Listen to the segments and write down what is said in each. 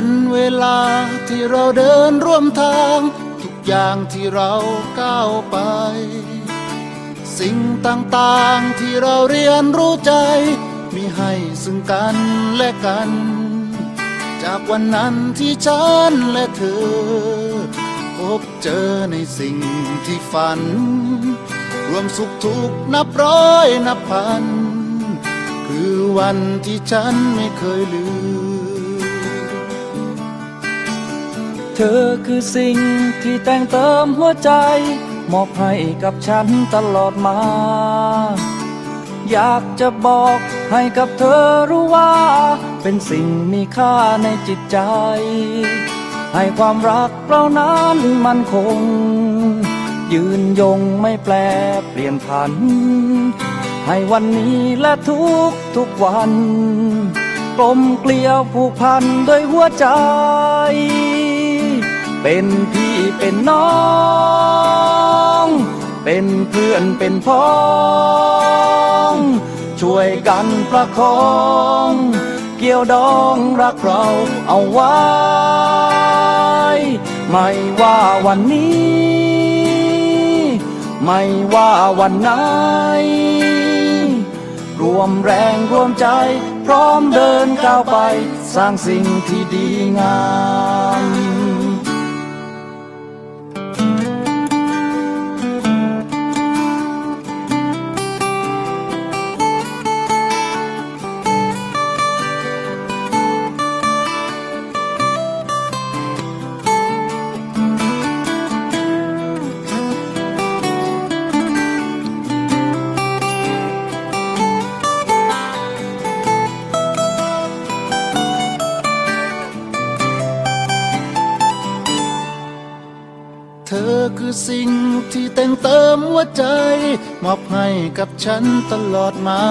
วันเวลาที่เราเดินร่วมทาง ทุกอย่างที่เราก้าวไป สิ่งต่างๆที่เราเรียนรู้ใจ มีให้ซึ่งกันและกัน จากวันนั้นที่ฉันและเธอ พบเจอในสิ่งที่ฝัน รวมสุขทุกข์นับร้อยนับพัน คือวันที่ฉันไม่เคยลืม เธอคือสิ่งที่แต่งเติมหัวใจ มอบให้กับฉันตลอดมา อยากจะบอกให้กับเธอรู้ว่า เป็นสิ่งมีค่าในจิตใจ ให้ความรักเรานั้นมันคง ยืนยงไม่แปลเปลี่ยนผัน ให้วันนี้และทุกทุกวัน กลมเกลียวผูกพันด้วยหัวใจ เป็นพี่เป็นน้อง เป็นเพื่อนเป็นพ้อง ช่วยกันประคอง เกี่ยวดองรักเราเอาไว้ ไม่ว่าวันนี้ ไม่ว่าวันไหน รวมแรงรวมใจ พร้อมเดินก้าวไป สร้างสิ่งที่ดีงาม คือสิ่งที่แต่งเติมหัวใจ มอบให้กับฉันตลอดมา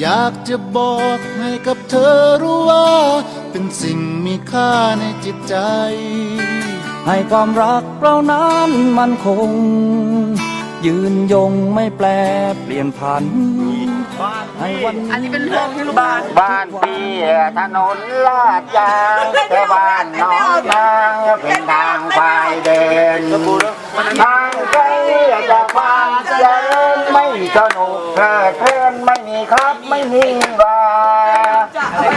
อยากจะบอกให้กับเธอรู้ว่า เป็นสิ่งมีค่าในจิตใจ ให้ความรักเรานั้นมันคง ยืนยงไม่แปลเปลี่ยนผันให้วัน อันนี้เป็นเรื่องที่ลูกบ้านบ้านพี่ถนนลาดยางแต่บ้านน้องนางเป็นทางควายเดินทางไกลจะความเจริญไม่สนุกเพลิดเพลินไม่มีครับไม่มีว่า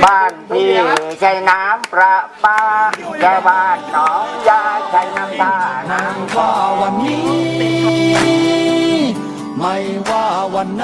บ้านพี่ใช้น้ำประปาแต่บ้านน้องยาใช้น้ำตาน้ำว่าวันนี้ ไม่ว่าวันไหน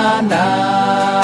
на